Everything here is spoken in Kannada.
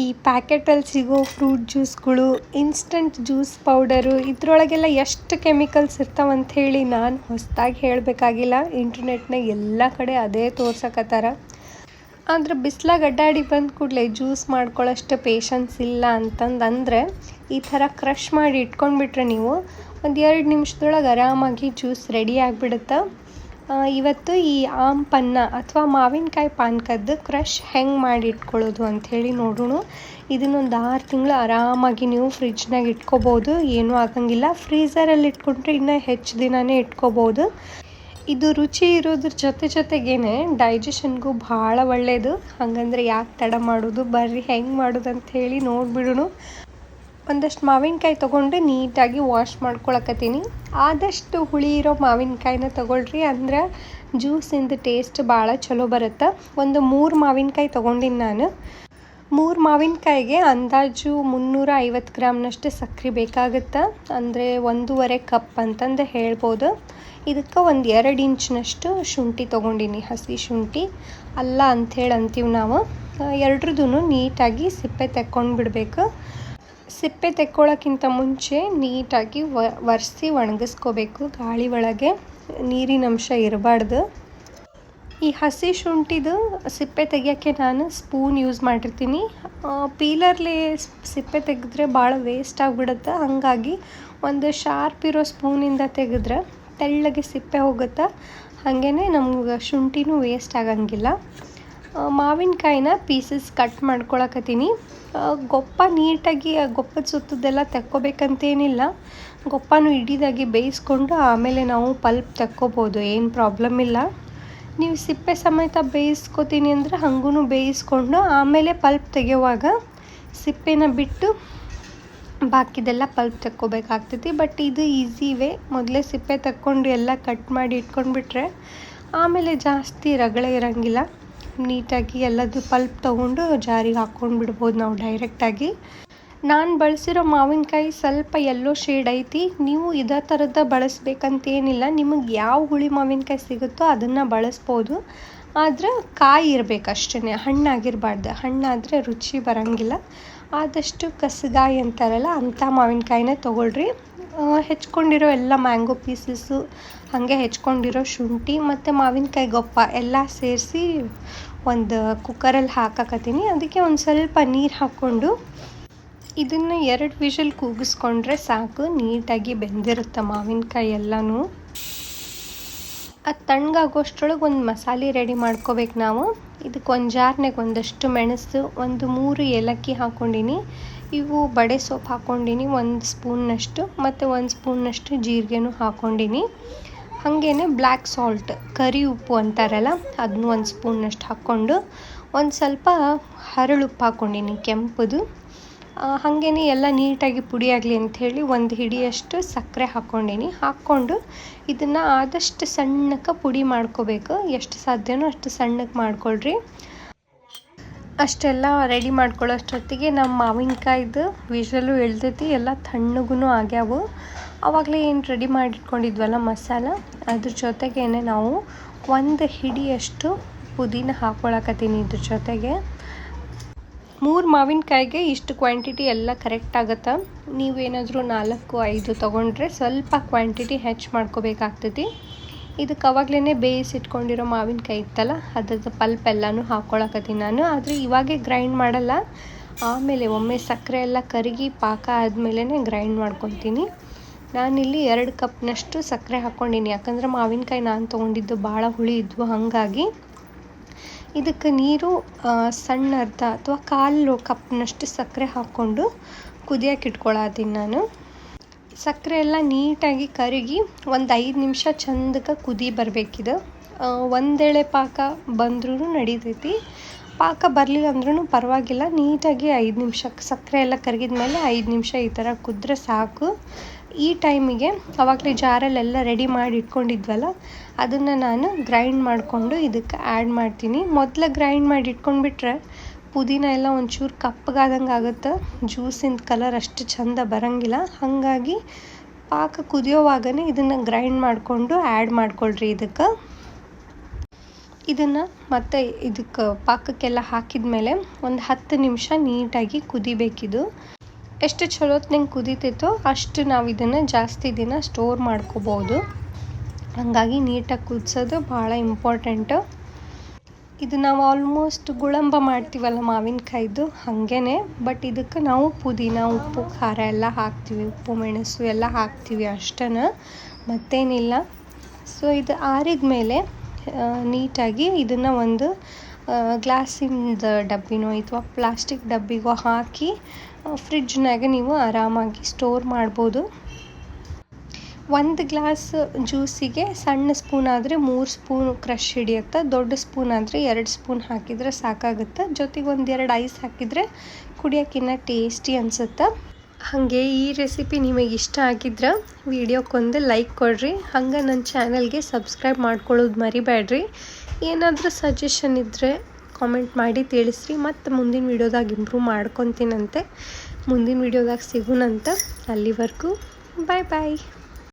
ಈ ಪ್ಯಾಕೆಟಲ್ಲಿ ಸಿಗೋ ಫ್ರೂಟ್ ಜ್ಯೂಸ್ಗಳು, ಇನ್ಸ್ಟಂಟ್ ಜ್ಯೂಸ್ ಪೌಡರು, ಇದರೊಳಗೆಲ್ಲ ಎಷ್ಟು ಕೆಮಿಕಲ್ಸ್ ಇರ್ತಾವಂತ ಹೇಳಿ ನಾನು ಹೊಸದಾಗಿ ಹೇಳಬೇಕಾಗಿಲ್ಲ. ಇಂಟರ್ನೆಟ್ನಾಗ ಎಲ್ಲ ಕಡೆ ಅದೇ ತೋರ್ಸಕತ್ತಾರ. ಆದ್ರೆ ಬಿಸ್ಲಾಗ ಅಡ್ಡಾಡಿ ಬಂದ ಕೂಡಲೇ ಜ್ಯೂಸ್ ಮಾಡ್ಕೊಳ್ಳೋಷ್ಟು ಪೇಷನ್ಸ್ ಇಲ್ಲ ಅಂತಂದು ಅಂದರೆ ಈ ಥರ ಕ್ರಷ್ ಮಾಡಿ ಇಟ್ಕೊಂಡ್ಬಿಟ್ರೆ ನೀವು ಒಂದು ಎರಡು ನಿಮಿಷದೊಳಗೆ ಆರಾಮಾಗಿ ಜ್ಯೂಸ್ ರೆಡಿ ಆಗಿಬಿಡುತ್ತೆ? ಇವತ್ತು ಈ ಆಮ್ ಪನ್ನ ಅಥವಾ ಮಾವಿನಕಾಯಿ ಪಾನಕದ್ದು ಕ್ರಷ್ ಹೆಂಗೆ ಮಾಡಿ ಇಟ್ಕೊಳ್ಳೋದು ಅಂಥೇಳಿ ನೋಡೋಣ. ಇದನ್ನೊಂದು ಆರು ತಿಂಗಳು ಆರಾಮಾಗಿ ನೀವು ಫ್ರಿಜ್ನಾಗ ಇಟ್ಕೋಬೋದು. ಏನೂ ಆಗಂಗಿಲ್ಲ. ಫ್ರೀಝರಲ್ಲಿ ಇಟ್ಕೊಂಡ್ರೆ ಇನ್ನೂ ಹೆಚ್ಚು ದಿನಾನೇ ಇಟ್ಕೋಬೋದು. ಇದು ರುಚಿ ಇರೋದ್ರ ಜೊತೆ ಜೊತೆಗೇನೆ ಡೈಜೆಷನ್ಗೂ ಭಾಳ ಒಳ್ಳೆಯದು ಹಾಗಂದ್ರೆ ಯಾಕೆ ತಡ ಮಾಡೋದು, ಬರ್ರಿ ಹೆಂಗೆ ಮಾಡೋದು ಅಂತ ಹೇಳಿ ನೋಡಿಬಿಡೋಣ. ಒಂದಷ್ಟು ಮಾವಿನಕಾಯಿ ತೊಗೊಂಡು ನೀಟಾಗಿ ವಾಶ್ ಮಾಡ್ಕೊಳಕತ್ತೀನಿ. ಆದಷ್ಟು ಹುಳಿ ಇರೋ ಮಾವಿನಕಾಯಿನ ತೊಗೊಳ್ರಿ ಅಂದ್ರೆ ಜ್ಯೂಸಿಂದ ಟೇಸ್ಟ್ ಭಾಳ ಚಲೋ ಬರುತ್ತೆ. ಒಂದು ಮೂರು ಮಾವಿನಕಾಯಿ ತೊಗೊಂಡಿನಿ ನಾನು. ಮೂರು ಮಾವಿನಕಾಯಿಗೆ ಅಂದಾಜು ಮುನ್ನೂರ ಐವತ್ತು ಗ್ರಾಮ್ನಷ್ಟು ಸಕ್ಕರೆ ಬೇಕಾಗುತ್ತೆ. ಅಂದರೆ ಒಂದೂವರೆ ಕಪ್ ಅಂತಂದು ಹೇಳ್ಬೋದು. ಇದಕ್ಕೆ ಒಂದು ಎರಡು ಇಂಚ್ನಷ್ಟು ಶುಂಠಿ ತೊಗೊಂಡಿನಿ, ಹಸಿ ಶುಂಠಿ. ಅಲ್ಲ ಅಂಥೇಳಿ ಅಂತೀವಿ ನಾವು. ಎರಡ್ರದ್ದು ನೀಟಾಗಿ ಸಿಪ್ಪೆ ತೆಕ್ಕೊಂಡು ಬಿಡಬೇಕು. ಸಿಪ್ಪೆ ತೆಕ್ಕೊಳ್ಳೋಕ್ಕಿಂತ ಮುಂಚೆ ನೀಟಾಗಿ ಒರೆಸಿ ಒಣಗಿಸ್ಕೋಬೇಕು. ಗಾಳಿ ಒಳಗೆ ನೀರಿನಂಶ ಇರಬಾರ್ದು. ಈ ಹಸಿ ಶುಂಠಿದು ಸಿಪ್ಪೆ ತೆಗಿಯೋಕ್ಕೆ ನಾನು ಸ್ಪೂನ್ ಯೂಸ್ ಮಾಡಿರ್ತೀನಿ. ಪೀಲರ್ಲಿ ಸಿಪ್ಪೆ ತೆಗೆದ್ರೆ ಭಾಳ ವೇಸ್ಟ್ ಆಗಿಬಿಡುತ್ತೆ. ಹಾಗಾಗಿ ಒಂದು ಶಾರ್ಪ್ ಇರೋ ಸ್ಪೂನಿಂದ ತೆಗೆದ್ರೆ ತೆಳ್ಳಗೆ ಸಿಪ್ಪೆ ಹೋಗುತ್ತೆ ಹಾಗೇ ನಮ್ಗೆ ಶುಂಠಿನೂ ವೇಸ್ಟ್ ಆಗಂಗಿಲ್ಲ. ಮಾವಿನಕಾಯಿನ ಪೀಸಸ್ ಕಟ್ ಮಾಡ್ಕೊಳಕತ್ತೀನಿ. ಗೊಪ್ಪ ನೀಟಾಗಿ ಗೊಪ್ಪದ ಸುತ್ತದೆಲ್ಲ ತೆಕ್ಕೋಬೇಕಂತೇನಿಲ್ಲ. ಗೊಪ್ಪನೂ ಇಡೀದಾಗಿ ಬೇಯಿಸ್ಕೊಂಡು ಆಮೇಲೆ ನಾವು ಪಲ್ಪ್ ತಕ್ಕೋಬೋದು, ಏನು ಪ್ರಾಬ್ಲಮ್ ಇಲ್ಲ. ನೀವು ಸಿಪ್ಪೆ ಸಮೇತ ಬೇಯಿಸ್ಕೊತೀನಿ ಅಂದರೆ ಹಂಗೂ ಬೇಯಿಸ್ಕೊಂಡು ಆಮೇಲೆ ಪಲ್ಪ್ ತೆಗೆಯುವಾಗ ಸಿಪ್ಪೆನ ಬಿಟ್ಟು ಬಾಕಿದೆಲ್ಲ ಪಲ್ಪ್ ತಕ್ಕೋಬೇಕಾಗ್ತೈತಿ. ಬಟ್ ಇದು ಈಸಿ ವೇ. ಮೊದಲೇ ಸಿಪ್ಪೆ ತಕ್ಕೊಂಡು ಎಲ್ಲ ಕಟ್ ಮಾಡಿ ಇಟ್ಕೊಂಡ್ಬಿಟ್ರೆ ಆಮೇಲೆ ಜಾಸ್ತಿ ರಗಳೆ ಇರೋಂಗಿಲ್ಲ. ನೀಟಾಗಿ ಎಲ್ಲದು ಪಲ್ಪ್ ತೊಗೊಂಡು ಜಾರಿಗೆ ಹಾಕ್ಕೊಂಡು ಬಿಡ್ಬೋದು ನಾವು ಡೈರೆಕ್ಟಾಗಿ ನಾನು ಬಳಸಿರೋ ಮಾವಿನಕಾಯಿ ಸ್ವಲ್ಪ ಎಲ್ಲೋ ಶೇಡ್ ಐತಿ. ನೀವು ಇದೇ ಥರದ ಬಳಸ್ಬೇಕಂತೇನಿಲ್ಲ. ನಿಮಗೆ ಯಾವ ಹುಳಿ ಮಾವಿನಕಾಯಿ ಸಿಗುತ್ತೋ ಅದನ್ನು ಬಳಸ್ಬೋದು. ಆದ್ರೆ ಕಾಯಿ ಇರಬೇಕಷ್ಟೇ ಹಣ್ಣಾಗಿರಬಾರ್ದು. ಹಣ್ಣಾದರೆ ರುಚಿ ಬರೋಂಗಿಲ್ಲ. ಆದಷ್ಟು ಕಸಗಾಯಿ ಅಂತಾರಲ್ಲ ಅಂಥ ಮಾವಿನಕಾಯಿನ ತೊಗೊಳ್ರಿ. ಹೆಚ್ಕೊಂಡಿರೋ ಎಲ್ಲ ಮ್ಯಾಂಗೋ ಪೀಸಸ್ಸು, ಹಾಗೆ ಹೆಚ್ಕೊಂಡಿರೋ ಶುಂಠಿ ಮತ್ತು ಮಾವಿನಕಾಯಿ ಗೊಪ್ಪ ಎಲ್ಲ ಸೇರಿಸಿ ಒಂದು ಕುಕ್ಕರಲ್ಲಿ ಹಾಕಕತ್ತೀನಿ. ಅದಕ್ಕೆ ಒಂದು ಸ್ವಲ್ಪ ನೀರು ಹಾಕ್ಕೊಂಡು ಇದನ್ನು ಎರಡು ವಿಷಲ್ ಕೂಗಿಸ್ಕೊಂಡ್ರೆ ಸಾಕು, ನೀಟಾಗಿ ಬೆಂದಿರುತ್ತೆ ಮಾವಿನಕಾಯಿ ಎಲ್ಲನೂ. ಅದು ತಣ್ಣಗಾಗೋಷ್ಟ್ರೊಳಗೆ ಒಂದು ಮಸಾಲೆ ರೆಡಿ ಮಾಡ್ಕೋಬೇಕು ನಾವು. ಇದಕ್ಕೆ ಒಂದು ಜಾರ್ನಾಗ ಒಂದಷ್ಟು ಮೆಣಸು, ಒಂದು ಮೂರು ಏಲಕ್ಕಿ ಹಾಕ್ಕೊಂಡಿನಿ ಇವು ಬಡೆ ಸೊಪ್ಪು ಹಾಕ್ಕೊಂಡಿನಿ, ಒಂದು ಸ್ಪೂನ್ನಷ್ಟು ಮತ್ತು ಒಂದು ಸ್ಪೂನ್ನಷ್ಟು ಜೀರಿಗೆನೂ ಹಾಕ್ಕೊಂಡಿನಿ. ಹಾಗೇನೆ ಬ್ಲ್ಯಾಕ್ ಸಾಲ್ಟ್, ಕರಿ ಉಪ್ಪು ಅಂತಾರಲ್ಲ ಅದನ್ನು ಒಂದು ಸ್ಪೂನ್ನಷ್ಟು ಹಾಕ್ಕೊಂಡು, ಒಂದು ಸ್ವಲ್ಪ ಹರಳುಪ್ಪು ಹಾಕ್ಕೊಂಡಿನಿ ಕೆಂಪದು. ಹಾಗೇ ಎಲ್ಲ ನೀಟಾಗಿ ಪುಡಿ ಆಗಲಿ ಅಂಥೇಳಿ ಒಂದು ಹಿಡಿಯಷ್ಟು ಸಕ್ಕರೆ ಹಾಕ್ಕೊಂಡಿನಿ. ಹಾಕ್ಕೊಂಡು ಇದನ್ನು ಆದಷ್ಟು ಸಣ್ಣಕ್ಕೆ ಪುಡಿ ಮಾಡ್ಕೋಬೇಕು. ಎಷ್ಟು ಸಾಧ್ಯನೋ ಅಷ್ಟು ಸಣ್ಣಕ್ಕೆ ಮಾಡ್ಕೊಳ್ರಿ. ಅಷ್ಟೆಲ್ಲ ರೆಡಿ ಮಾಡ್ಕೊಳ್ಳೋಷ್ಟೊತ್ತಿಗೆ ನಮ್ಮ ಮಾವಿನಕಾಯ್ದು ವಿಷಲು ಎಳ್ದೈತಿ, ಎಲ್ಲ ತಣ್ಣಗೂ ಆಗ್ಯಾವು. ಆವಾಗಲೇ ಏನು ರೆಡಿ ಮಾಡಿಟ್ಕೊಂಡಿದ್ವಲ್ಲ ಮಸಾಲ, ಅದ್ರ ಜೊತೆಗೇನೆ ನಾವು ಒಂದು ಹಿಡಿಯಷ್ಟು ಪುದೀನ ಹಾಕ್ಕೊಳಕತ್ತೀನಿ ಇದ್ರ ಜೊತೆಗೆ. ಮೂರು ಮಾವಿನಕಾಯಿಗೆ ಇಷ್ಟು ಕ್ವಾಂಟಿಟಿ ಎಲ್ಲ ಕರೆಕ್ಟ್ ಆಗುತ್ತೆ. ನೀವೇನಾದರೂ ನಾಲ್ಕು, ಐದು ತೊಗೊಂಡ್ರೆ ಸ್ವಲ್ಪ ಕ್ವಾಂಟಿಟಿ ಹೆಚ್ಚು ಮಾಡ್ಕೋಬೇಕಾಗ್ತೈತಿ. ಇದಕ್ಕೆ ಅವಾಗಲೇ ಬೇಯಿಸಿಟ್ಕೊಂಡಿರೋ ಮಾವಿನಕಾಯಿ ಇತ್ತಲ್ಲ, ಅದ್ರದ್ದು ಪಲ್ಪ್ ಎಲ್ಲನೂ ಹಾಕ್ಕೊಳಕತ್ತೀನಿ ನಾನು. ಆದರೆ ಇವಾಗೇ ಗ್ರೈಂಡ್ ಮಾಡಲ್ಲ. ಆಮೇಲೆ ಒಮ್ಮೆ ಸಕ್ಕರೆ ಎಲ್ಲ ಕರಗಿ ಪಾಕ ಆದಮೇಲೆ ಗ್ರೈಂಡ್ ಮಾಡ್ಕೊತೀನಿ ನಾನಿಲ್ಲಿ ಎರಡು ಕಪ್ನಷ್ಟು ಸಕ್ಕರೆ ಹಾಕ್ಕೊಂಡಿನಿ. ಯಾಕಂದ್ರೆ ಮಾವಿನಕಾಯಿ ನಾನು ತೊಗೊಂಡಿದ್ದು ಭಾಳ ಹುಳಿ ಇದ್ವು, ಹಾಗಾಗಿ. ಇದಕ್ಕೆ ನೀರು ಸಣ್ಣ ಅರ್ಧ ಅಥವಾ ಕಾಲು ಕಪ್ನಷ್ಟು ಸಕ್ಕರೆ ಹಾಕ್ಕೊಂಡು ಕುದಿಯೋಕೆ ಇಟ್ಕೊಳತ್ತೀನಿ ನಾನು. ಸಕ್ಕರೆ ಎಲ್ಲ ನೀಟಾಗಿ ಕರಗಿ ಒಂದು ಐದು ನಿಮಿಷ ಚಂದಕ್ಕೆ ಕುದಿ ಬರಬೇಕಿದು. ಒಂದೇಳೆ ಪಾಕ ಬಂದ್ರೂ ನಡಿತೈತಿ. ಪಾಕ ಬರಲಿಲ್ಲ ಅಂದ್ರೂ ಪರವಾಗಿಲ್ಲ. ನೀಟಾಗಿ ಐದು ನಿಮಿಷಕ್ಕೆ ಸಕ್ಕರೆ ಎಲ್ಲ ಕರಗಿದ ಮೇಲೆ ಐದು ನಿಮಿಷ ಈ ಥರ ಕುದ್ರೆ ಸಾಕು. ಈ ಟೈಮಿಗೆ ಅವಾಗಲೇ ಜಾರಲ್ಲೆಲ್ಲ ರೆಡಿ ಮಾಡಿ ಇಟ್ಕೊಂಡಿದ್ವಲ್ಲ, ಅದನ್ನು ನಾನು ಗ್ರೈಂಡ್ ಮಾಡಿಕೊಂಡು ಇದಕ್ಕೆ ಆ್ಯಡ್ ಮಾಡ್ತೀನಿ. ಮೊದಲು ಗ್ರೈಂಡ್ ಮಾಡಿ ಇಟ್ಕೊಂಡ್ಬಿಟ್ರೆ ಪುದೀನ ಎಲ್ಲ ಒಂಚೂರು ಕಪ್ಪಗಾದಂಗೆ ಆಗುತ್ತೆ. ಜ್ಯೂಸಿನ ಕಲರ್ ಅಷ್ಟು ಚಂದ ಬರಂಗಿಲ್ಲ. ಹಾಗಾಗಿ ಪಾಕ ಕುದಿಯೋವಾಗನೇ ಇದನ್ನು ಗ್ರೈಂಡ್ ಮಾಡಿಕೊಂಡು ಆ್ಯಡ್ ಮಾಡ್ಕೊಳ್ರಿ ಇದಕ್ಕೆ. ಇದನ್ನು ಮತ್ತೆ ಇದಕ್ಕೆ ಪಾಕಕ್ಕೆಲ್ಲ ಹಾಕಿದ ಮೇಲೆ ಒಂದು ಹತ್ತು ನಿಮಿಷ ನೀಟಾಗಿ ಕುದಿಬೇಕಿದು. ಎಷ್ಟು ಚಲೋತ್ನಂಗೆ ಕುದೀತೈತೋ ಅಷ್ಟು ನಾವು ಇದನ್ನು ಜಾಸ್ತಿ ದಿನ ಸ್ಟೋರ್ ಮಾಡ್ಕೋಬೋದು. ಹಾಗಾಗಿ ನೀಟಾಗಿ ಕುದಿಸೋದು ಭಾಳ ಇಂಪಾರ್ಟೆಂಟು ಇದು ನಾವು ಆಲ್ಮೋಸ್ಟ್ ಗುಳಂಬ ಮಾಡ್ತೀವಲ್ಲ ಮಾವಿನಕಾಯ್ದು, ಹಾಗೇನೆ. ಬಟ್ ಇದಕ್ಕೆ ನಾವು ಪುದೀನ, ಉಪ್ಪು, ಖಾರ ಎಲ್ಲ ಹಾಕ್ತೀವಿ. ಉಪ್ಪು, ಮೆಣಸು ಎಲ್ಲ ಹಾಕ್ತೀವಿ ಅಷ್ಟೇ ಮತ್ತೇನಿಲ್ಲ. ಸೊ ಇದು ಆರಿದ ಮೇಲೆ ನೀಟಾಗಿ ಇದನ್ನು ಒಂದು ಗ್ಲಾಸಿಂದ ಡಬ್ಬಿನೋ ಅಥವಾ ಪ್ಲಾಸ್ಟಿಕ್ ಡಬ್ಬಿಗೋ ಹಾಕಿ ಫ್ರಿಡ್ಜ್ನಾಗೆ ನೀವು ಆರಾಮಾಗಿ ಸ್ಟೋರ್ ಮಾಡ್ಬೋದು. ಒಂದು ಗ್ಲಾಸ್ ಜ್ಯೂಸಿಗೆ ಸಣ್ಣ ಸ್ಪೂನ್ ಆದರೆ ಮೂರು ಸ್ಪೂನ್ ಕ್ರಷ್ ಹಿಡಿಯುತ್ತೆ, ದೊಡ್ಡ ಸ್ಪೂನ್ ಆದರೆ ಎರಡು ಸ್ಪೂನ್ ಹಾಕಿದರೆ ಸಾಕಾಗುತ್ತೆ. ಜೊತೆಗೆ ಒಂದೆರಡು ಐಸ್ ಹಾಕಿದರೆ ಕುಡಿಯೋಕ್ಕಿನ್ನ ಟೇಸ್ಟಿ ಅನಿಸುತ್ತೆ. ಹಾಗೆ ಈ ರೆಸಿಪಿ ನಿಮಗೆ ಇಷ್ಟ ಆಗಿದ್ರೆ ವಿಡಿಯೋಕ್ಕೊಂದು ಲೈಕ್ ಕೊಡಿರಿ. ಹಂಗೆ ನನ್ನ ಚಾನಲ್ಗೆ ಸಬ್ಸ್ಕ್ರೈಬ್ ಮಾಡ್ಕೊಳ್ಳೋದು ಮರಿಬೇಡ್ರಿ. ಏನಾದರೂ ಸಜೆಷನ್ ಇದ್ದರೆ ಕಾಮೆಂಟ್ ಮಾಡಿ ತಿಳಿಸ್ರಿ. ಮತ್ತು ಮುಂದಿನ ವೀಡಿಯೋದಾಗ ಇಂಪ್ರೂವ್ ಮಾಡ್ಕೊತೀನಂತೆ. ಮುಂದಿನ ವೀಡಿಯೋದಾಗ ಸಿಗೋಣಂತೆ ಅಲ್ಲಿವರೆಗೂ. ಬಾಯ್ ಬಾಯ್.